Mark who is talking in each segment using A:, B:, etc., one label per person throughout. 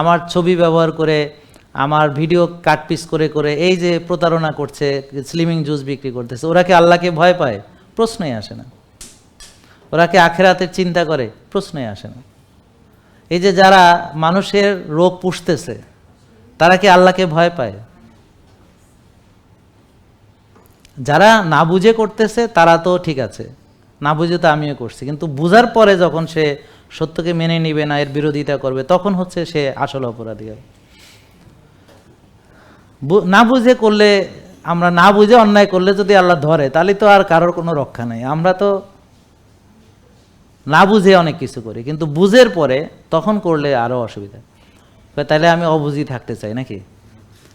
A: আমার ছবি ব্যবহার করে, আমার ভিডিও কাটপিস করে করে, এই যে প্রতারণা করছে স্লিমিং জুস বিক্রি করতেছে, ওরা কি আল্লাহকে ভয় পায়? প্রশ্নই আসে না। ওরা কি আখেরাতের চিন্তা করে? প্রশ্নই আসে না। এই যে যারা মানুষের রোগ পুষতেছে, তারা কি আল্লাহকে ভয় পায়? যারা না বুঝে করতেছে, তারা তো ঠিক আছে। না বুঝে তো আমিও করছি। কিন্তু বুঝার পরে যখন সে সত্যকে মেনে নিবে না, এর বিরোধিতা করবে, তখন হচ্ছে সে আসল অপরাধী হবে না বুঝে করলে, আমরা না বুঝে অন্যায় করলে যদি আল্লাহ ধরে, তাহলে তো আর কারোর কোনো রক্ষা নেই। আমরা তো না বুঝে অনেক কিছু করি, কিন্তু বুঝের পরে তখন করলে আরও অসুবিধা। তাহলে আমি অবুঝি থাকতে চাই নাকি?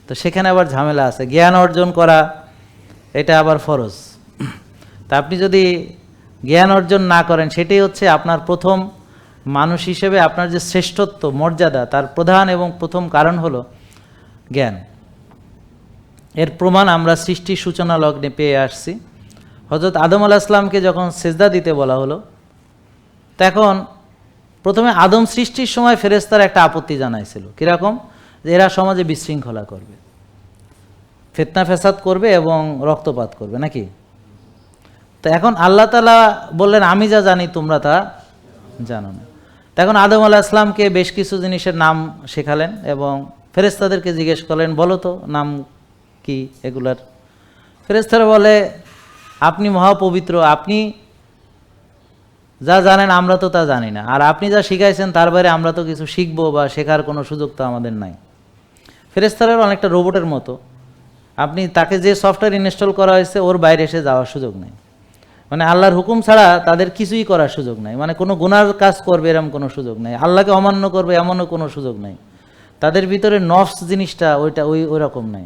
A: তো সেখানে আবার ঝামেলা আছে। জ্ঞান অর্জন করা, এটা আবার ফরজ। তা আপনি যদি জ্ঞান অর্জন না করেন, সেটাই হচ্ছে আপনার প্রথম মানুষ হিসেবে আপনার যে শ্রেষ্ঠত্ব, মর্যাদা, তার প্রধান এবং প্রথম কারণ হলো জ্ঞান। এর প্রমাণ আমরা সৃষ্টির সূচনা লগ্নে পেয়ে আসছি। হজরত আদম আলাহ ইসলামকে যখন সেজদা দিতে বলা হলো, তখন প্রথমে আদম সৃষ্টির সময় ফেরেস্তার একটা আপত্তি জানাইছিল। কীরকম? যে এরা সমাজে বিশৃঙ্খলা করবে, ফেতনা ফেসাদ করবে এবং রক্তপাত করবে, নাকি? তো এখন আল্লাহ তালা বললেন, আমি যা জানি তোমরা তা জানো না। তখন আদম আলাহ ইসলামকে বেশ কিছু জিনিসের নাম শেখালেন এবং ফেরেস্তাদেরকে জিজ্ঞেস করলেন, বলো তো, নাম কি এগুলার? ফেরেস্তারা বলে, আপনি মহাপবিত্র, আপনি যা জানেন আমরা তো তা জানি না। আর আপনি যা শিখাইছেন, তার বাইরে আমরা তো কিছু শিখব বা শেখার কোনো সুযোগ তো আমাদের নাই। ফেরেস্তারের অনেকটা রোবটের মতো। আপনি তাকে যে সফটওয়্যার ইনস্টল করা হয়েছে, ওর বাইরে এসে যাওয়ার সুযোগ নেই। মানে আল্লাহর হুকুম ছাড়া তাদের কিছুই করার সুযোগ নাই। মানে কোনো গুনার কাজ করবে এরকম কোনো সুযোগ নাই। আল্লাহকে অমান্য করবে এমনও কোনো সুযোগ নাই। তাদের ভিতরে নফস জিনিসটা ওইটা ওই ওই রকম নাই।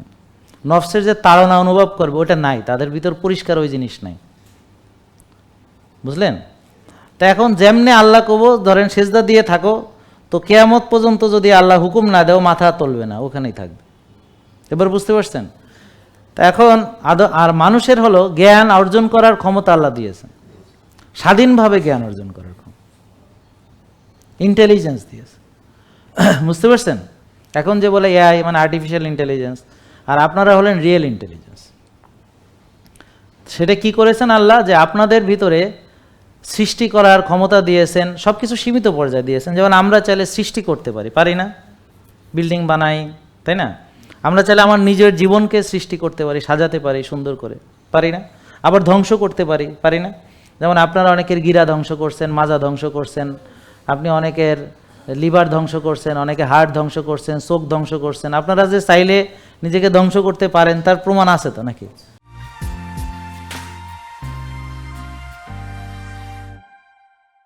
A: নফসের যে তাড়না অনুভব করবে ওটা নাই। তাদের ভিতর পরিষ্কার ওই জিনিস নাই। বুঝলেন? তা এখন যেমনে আল্লাহ কব, ধরেন সেজদা দিয়ে থাকো, তো কেয়ামত পর্যন্ত যদি আল্লাহ হুকুম না দেও, মাথা তুলবে না, ওখানেই থাকবে। এবার বুঝতে পারছেন? তা এখন আর মানুষের হলো জ্ঞান অর্জন করার ক্ষমতা আল্লাহ দিয়েছেন। স্বাধীনভাবে জ্ঞান অর্জন করার ক্ষমতা। ইন্টেলিজেন্স দিয়েছে। বুঝতে পারছেন? এখন যে বলে এআই মানে আর্টিফিশিয়াল ইন্টেলিজেন্স আর আপনারা হলেন রিয়েল ইন্টেলিজেন্স সেটা কি করেছেন আল্লাহ? যে আপনাদের ভিতরে সৃষ্টি করার ক্ষমতা দিয়েছেন সব কিছু সীমিত পর্যায়ে দিয়েছেন। যেমন আমরা চাইলে সৃষ্টি করতে পারি পারি না? বিল্ডিং বানাই, তাই না? আমরা চাইলে আমার নিজের জীবনকে সৃষ্টি করতে পারি, সাজাতে পারি, সুন্দর করে। পারি না? আবার ধ্বংস করতে পারি পারি না? যেমন আপনারা অনেকের গিরা ধ্বংস করছেন, মাজা ধ্বংস করছেন, আপনি অনেকের লিভার ধ্বংস করছেন, অনেকে হার্ট ধ্বংস করছেন, চোখ ধ্বংস করছেন। আপনারা যে চাইলে নিজেকে ধ্বংস করতে পারেন, তার প্রমাণ আছে তো নাকি?